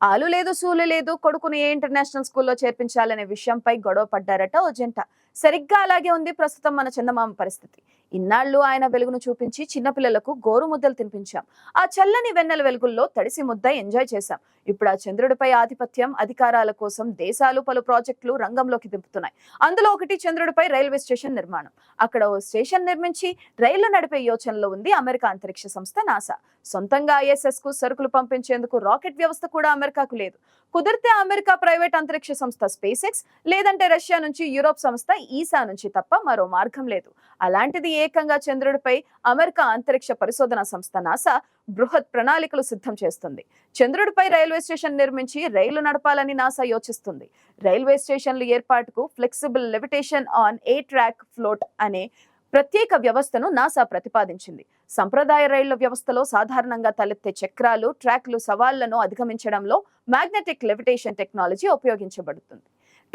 ఆలు లేదు సూలు లేదు కొడుకుని ఏ ఇంటర్నేషనల్ స్కూల్లో చేర్పించాలనే విషయంపై గొడవ పడ్డారట ఓ జంట. సరిగ్గా అలాగే ఉంది ప్రస్తుతం మన చందమామ పరిస్థితి. ఇన్నాళ్ళు ఆయన వెలుగును చూపించి చిన్నపిల్లలకు గోరు ముద్దలు తినిపించాం. ఆ చల్లని వెన్నెల వెలుగుల్లో తడిసి ముద్ద ఎంజాయ్ చేశాం. ఇప్పుడు ఆ చంద్రుడిపై ఆధిపత్యం అధికారాల కోసం దేశాలు పలు ప్రాజెక్టులు రంగంలోకి దింపుతున్నాయి. అందులో ఒకటి చంద్రుడిపై రైల్వే స్టేషన్ నిర్మాణం. అక్కడ ఓ స్టేషన్ నిర్మించి రైళ్ళు నడిపే యోచనలో ఉంది అమెరికా అంతరిక్ష సంస్థ నాసా. సొంతంగా ఐఎస్ఎస్కు సరుకులు పంపించేందుకు రాకెట్ వ్యవస్థ కూడా అమెరికాకు లేదు. కుదిరితే అమెరికా ప్రైవేట్ అంతరిక్ష సంస్థ స్పేస్ ఎక్స్ లేదంటే రష్యా నుంచి యూరోప్ సంస్థ ఈసా నుంచి తప్ప మరో మార్గం లేదు. అలాంటిది ఏకంగా చంద్రుడిపై అమెరికా అంతరిక్ష పరిశోధన సంస్థ నాసా బృహత్ ప్రణాళికలు సిద్ధం చేస్తుంది. చంద్రుడిపై రైల్వే స్టేషన్ నిర్మించి రైలు నడపాలని నాసా యోచిస్తుంది. రైల్వే స్టేషన్ల ఏర్పాటుకు flexible levitation on a track float అనే ప్రత్యేక వ్యవస్థను నాసా ప్రతిపాదించింది. సంప్రదాయ రైళ్ళ వ్యవస్థలో సాధారణంగా తలెత్తే చక్రాలు ట్రాక్లు సవాళ్ళను అధిగమించడంలో మ్యాగ్నెటిక్ లెవిటేషన్ టెక్నాలజీ ఉపయోగించబడుతుంది.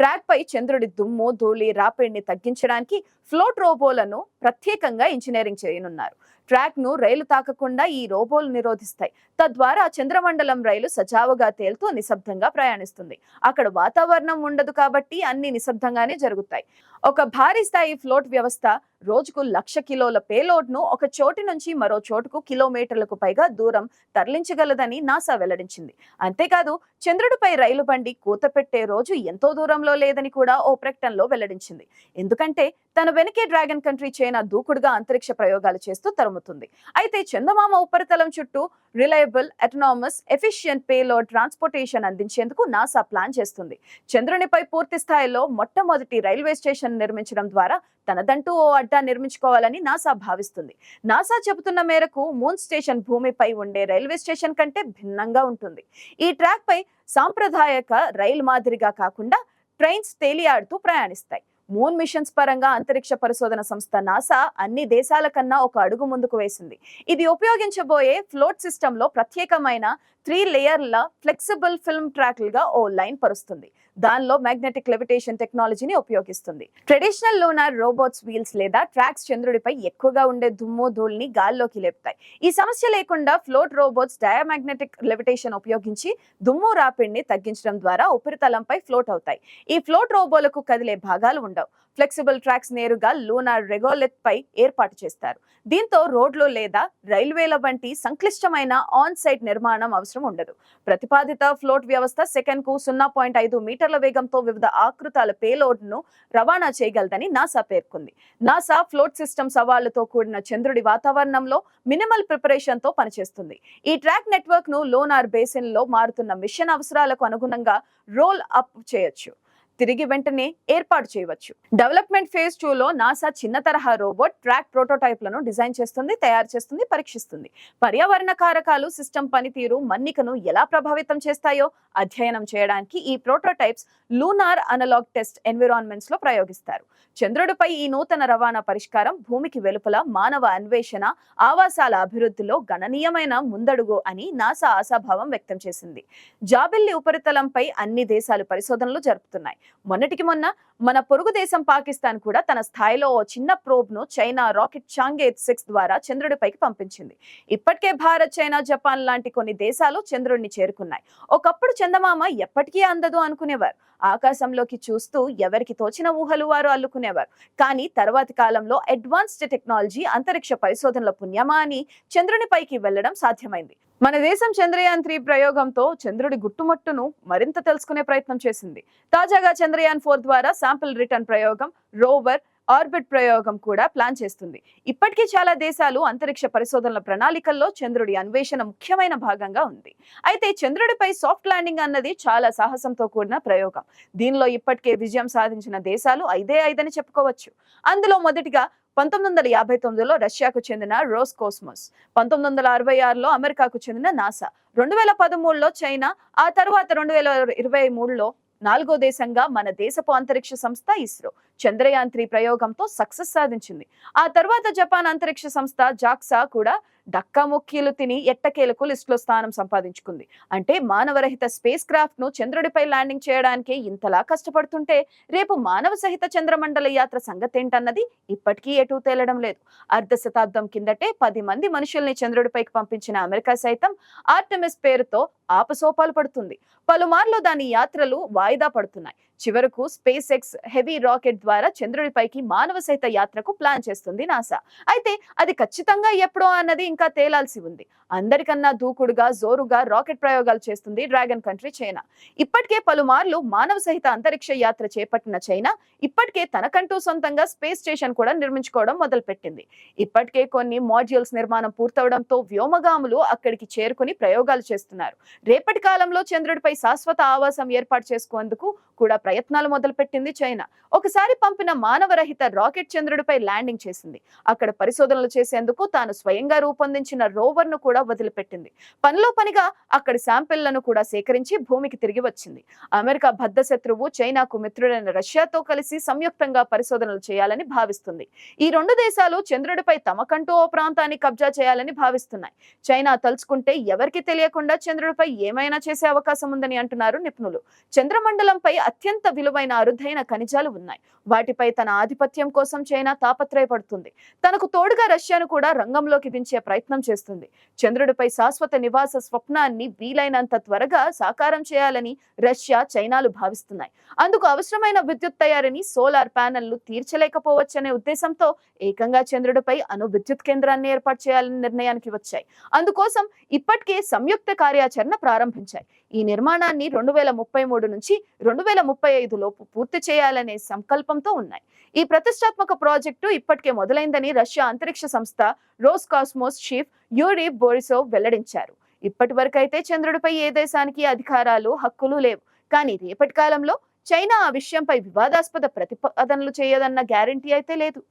ట్రాక్ పై చంద్రుడి దుమ్ము ధూళి రాపిడిని తగ్గించడానికి ఫ్లోట్ రోబోలను ప్రత్యేకంగా ఇంజనీరింగ్ చేయనున్నారు. ట్రాక్ను రైలు తాకకుండా ఈ రోబోలు నిరోధిస్తాయి. తద్వారా చంద్రమండలం రైలు సజావుగా తేలుతూ నిశ్శబ్దంగా ప్రయాణిస్తుంది. అక్కడ వాతావరణం ఉండదు కాబట్టి అన్ని నిశ్శబ్దంగానే జరుగుతాయి. ఒక భారీ స్థాయి ఫ్లోట్ వ్యవస్థ రోజుకు లక్ష కిలోల పేలోడ్ను ఒక చోటు నుంచి మరో చోటుకు కిలోమీటర్లకు పైగా దూరం తరలించగలదని నాసా వెల్లడించింది. అంతేకాదు చంద్రుడిపై రైలు బండి కూత పెట్టే రోజు ఎంతో దూరంలో లేదని కూడా ఓ ప్రకటనలో వెల్లడించింది. ఎందుకంటే తన వెనకే డ్రాగన్ కంట్రీ చైనా దూకుడుగా అంతరిక్ష ప్రయోగాలు చేస్తూ తరుముతుంది. అయితే చందమామ ఉపరితలం చుట్టూ reliable autonomous efficient payload transportation అందించేందుకు నాసా ప్లాన్ చేస్తుంది. చంద్రునిపై పూర్తి స్థాయిలో మొట్టమొదటి రైల్వే స్టేషన్ నిర్మించడం ద్వారా తనదంటూ ఓ అడ్డ నిర్మించుకోవాలని నాసా భావిస్తుంది. నాసా చెబుతున్న మేరకు మూన్ స్టేషన్ భూమిపై ఉండే రైల్వే స్టేషన్ కంటే భిన్నంగా ఉంటుంది. ఈ ట్రాక్ పై సాంప్రదాయక రైలు మాదిరిగా కాకుండా ట్రైన్స్ తేలియాడుతూ ప్రయాణిస్తాయి. మూన్ మిషన్స్ పరంగా అంతరిక్ష పరిశోధన సంస్థ నాసా అన్ని దేశాల కన్నా ఒక అడుగు ముందుకు వేసింది. ఇది ఉపయోగించబోయే ఫ్లోట్ సిస్టమ్లో ప్రత్యేకమైన త్రీ లేయర్ల ఫ్లెక్సిబుల్ ఫిల్మ్ ట్రాక్లుగా ఓ లైన్ పరుస్తుంది. దానిలో మ్యాగ్నెటిక్ లెవిటేషన్ టెక్నాలజీని ఉపయోగిస్తుంది. ట్రెడిషనల్ లోనార్ రోబోట్స్ వీల్స్ లేదా ట్రాక్స్ చంద్రుడిపై ఎక్కువగా ఉండే దుమ్ము ధూళిని గాల్లోకి లేపుతాయి. ఈ సమస్య లేకుండా ఫ్లోట్ రోబోట్స్ డయామాగ్నెటిక్ లెవిటేషన్ ఉపయోగించి దుమ్ము రాపిడిని తగ్గించడం ద్వారా ఉపరితలంపై ఫ్లోట్ అవుతాయి. ఈ ఫ్లోట్ రోబోలకు కదిలే భాగాలు ఉండవు. ఫ్లెక్సిబుల్ ట్రాక్స్ నేరుగా లూనార్ రెగోలెత్ పై ఏర్పాటు చేస్తారు. దీంతో రోడ్లు లేదా రైల్వేల వంటి సంక్లిష్టమైన ఆన్ సైట్ నిర్మాణం అవసరం ఉండదు. ప్రతిపాదిత ఫ్లోట్ వ్యవస్థ సెకండ్కు సున్నా పాయింట్ ఐదు మీటర్ల వేగంతో వివిధ ఆకృతాల పేలోడ్ను రవాణా చేయగలదని నాసా పేర్కొంది. నాసా ఫ్లోట్ సిస్టమ్ సవాళ్ళతో కూడిన చంద్రుడి వాతావరణంలో మినిమల్ ప్రిపరేషన్తో పనిచేస్తుంది. ఈ ట్రాక్ నెట్వర్క్ను లోనార్ బేసిన్లో మారుతున్న మిషన్ అవసరాలకు అనుగుణంగా రోల్ అప్ చేయొచ్చు. తిరిగి వెంటనే ఏర్పాటు చేయవచ్చు. డెవలప్మెంట్ ఫేజ్ టూ లో నాసా చిన్న తరహా రోబోట్ ట్రాక్ ప్రోటోటైప్లను డిజైన్ చేస్తుంది తయారు చేస్తుంది పరీక్షిస్తుంది. పర్యావరణ కారకాలు సిస్టమ్ పనితీరు మన్నికను ఎలా ప్రభావితం చేస్తాయో అధ్యయనం చేయడానికి ఈ ప్రోటోటైప్స్ లూనార్ అనలాగ్ టెస్ట్ ఎన్విరాన్మెంట్స్లో ప్రయోగిస్తారు. చంద్రుడిపై ఈ నూతన రవాణా పరిష్కారం భూమికి వెలుపల మానవ అన్వేషణ ఆవాసాల అభివృద్ధిలో గణనీయమైన ముందడుగు అని నాసా ఆశాభావం వ్యక్తం చేసింది. జాబిల్లి ఉపరితలంపై అన్ని దేశాలు పరిశోధనలు జరుపుతున్నాయి. మొన్నటికి మొన్న మన పొరుగు దేశం పాకిస్తాన్ కూడా తన స్థాయిలో ఓ చిన్న ప్రోబ్ను చైనా రాకెట్ చాంగేత్ సిక్స్ ద్వారా చంద్రుడిపైకి పంపించింది. ఇప్పటికే భారత్ చైనా జపాన్ లాంటి కొన్ని దేశాలు చంద్రుడిని చేరుకున్నాయి. ఒకప్పుడు చందమామ ఎప్పటికీ అందదు అనుకునేవారు. ఆకాశంలోకి చూస్తూ ఎవరికి తోచిన ఊహలు వారు అల్లుకునేవారు. కానీ తర్వాతి కాలంలో అడ్వాన్స్డ్ టెక్నాలజీ అంతరిక్ష పరిశోధనల పుణ్యమా అని చంద్రునిపైకి వెళ్ళడం సాధ్యమైంది. మన దేశం చంద్రయాన్ త్రీ ప్రయోగంతో చంద్రుడి గుట్టుమట్టును మరింత తెలుసుకునే ప్రయత్నం చేసింది. తాజాగా చంద్రయాన్ ఫోర్ ద్వారా శాంపిల్ రిటర్న్ ప్రయోగం రోవర్ ఆర్బిట్ ప్రయోగం కూడా ప్లాన్ చేస్తుంది. ఇప్పటికీ చాలా దేశాలు అంతరిక్ష పరిశోధనల ప్రణాళికల్లో చంద్రుడి అన్వేషణ ముఖ్యమైన భాగంగా ఉంది. అయితే చంద్రుడిపై సాఫ్ట్ ల్యాండింగ్ అన్నది చాలా సాహసంతో కూడిన ప్రయోగం. దీనిలో ఇప్పటికే విజయం సాధించిన దేశాలు ఐదే ఐదని చెప్పుకోవచ్చు. అందులో మొదటిగా పంతొమ్మిది వందల యాభై తొమ్మిదిలో రష్యాకు చెందిన రోస్ కోస్మోస్ పంతొమ్మిది వందల అరవై ఆరులో అమెరికాకు చెందిన నాసా రెండు వేల పదమూడులో చైనా ఆ తర్వాత రెండు వేల ఇరవై మూడులో నాలుగో దేశంగా మన దేశపు అంతరిక్ష సంస్థ ఇస్రో. చంద్రయాన్ త్రీ ప్రయోగంతో సక్సెస్ సాధించింది. ఆ తర్వాత జపాన్ అంతరిక్ష సంస్థ జాక్సా కూడా డక్కాముక్కీలు తిని ఎట్టకేలకు లిస్టులో స్థానం సంపాదించుకుంది. అంటే మానవరహిత స్పేస్ క్రాఫ్ట్ను చంద్రుడిపై ల్యాండింగ్ చేయడానికి ఇంతలా కష్టపడుతుంటే రేపు మానవ సహిత చంద్రమండల యాత్ర సంగతేంటన్నది ఇప్పటికీ ఎటూ తేలడం లేదు. అర్ధ శతాబ్దం కిందటే పది మంది మనుషుల్ని చంద్రుడిపైకి పంపించిన అమెరికా సైతం ఆర్టమిస్ పేరుతో ఆపసోపాలు పడుతుంది. పలుమార్లు దాని యాత్రలు వాయిదా పడుతున్నాయి. చివరకు స్పేస్ ఎక్స్ హెవీ రాకెట్ ద్వారా చంద్రుడిపైకి మానవ సహిత యాత్రకు ప్లాన్ చేస్తుంది నాసా. అయితే అది ఖచ్చితంగా ఎప్పుడో అన్నది ఇంకా తేలాల్సి ఉంది. అందరికన్నా దూకుడుగా జోరుగా రాకెట్ ప్రయోగాలు చేస్తుంది డ్రాగన్ కంట్రీ చైనా. ఇప్పటికే పలుమార్లు మానవ సహిత అంతరిక్ష యాత్ర చేపట్టిన చైనా ఇప్పటికే తనకంటూ సొంతంగా స్పేస్ స్టేషన్ కూడా నిర్మించుకోవడం మొదలుపెట్టింది. ఇప్పటికే కొన్ని మాడ్యూల్స్ నిర్మాణం పూర్తవడంతో వ్యోమగాములు అక్కడికి చేరుకుని ప్రయోగాలు చేస్తున్నారు. రేపటి కాలంలో చంద్రుడిపై శాశ్వత ఆవాసం ఏర్పాటు చేసుకునేందుకు కూడా ప్రయత్నాలు మొదలుపెట్టింది చైనా. ఒకసారి పంపిన మానవరహిత రాకెట్ చంద్రుడిపై ల్యాండింగ్ చేసింది. అక్కడ పరిశోధనలు చేసేందుకు తాను స్వయంగా రూపొందించిన రోవర్ను కూడా వదిలిపెట్టింది. పనిలో పనిగా అక్కడి శాంపిళ్ళను కూడా సేకరించి భూమికి తిరిగి వచ్చింది. అమెరికా బద్ధ శత్రువు చైనాకు మిత్రుడైన రష్యాతో కలిసి సంయుక్తంగా పరిశోధనలు చేయాలని భావిస్తుంది. ఈ రెండు దేశాలు చంద్రుడిపై తమకంటూ ఓ ప్రాంతాన్ని కబ్జా చేయాలని భావిస్తున్నాయి. చైనా తలుచుకుంటే ఎవరికి తెలియకుండా చంద్రుడిపై ఏమైనా చేసే అవకాశం ఉందని అంటున్నారు నిపుణులు. చంద్రమండలంపై అత్యంత విలువైన అరుదైన ఖనిజాలు ఉన్నాయి. వాటిపై తన ఆధిపత్యం కోసం చైనా తాపత్రయపడుతుంది. తనకు తోడుగా రష్యాను కూడా రంగంలోకి దించే ప్రయత్నం చేస్తుంది. చంద్రుడిపై శాశ్వత నివాస స్వప్నాన్ని వీలైనంత త్వరగా సాకారం చేయాలని రష్యా చైనాలు భావిస్తున్నాయి. అందుకు అవసరమైన విద్యుత్ తయారీని సోలార్ ప్యానెల్లు తీర్చలేకపోవచ్చనే ఉద్దేశంతో ఏకంగా చంద్రుడిపై అణు విద్యుత్ కేంద్రాన్ని ఏర్పాటు చేయాలని నిర్ణయానికి వచ్చాయి. అందుకోసం ఇప్పటికే సంయుక్త కార్యాచరణ ప్రారంభించాయి. ఈ నిర్మాణాన్ని రెండు వేల ముప్పై మూడు నుంచి రెండు వేల ముప్పై ఐదు లోపు పూర్తి చేయాలనే సంకల్పంతో ఉన్నాయి. ఈ ప్రతిష్టాత్మక ప్రాజెక్టు ఇప్పటికే మొదలైందని రష్యా అంతరిక్ష సంస్థ Roscosmos chief Yuri Borisov వెల్లడించారు. ఇప్పటి వరకైతే చంద్రుడిపై ఏ దేశానికి అధికారాలు హక్కులు లేవు. కానీ రేపటి కాలంలో చైనా ఆ విషయంపై వివాదాస్పద ప్రతిపాదనలు చేయదన్న గ్యారంటీ అయితే లేదు.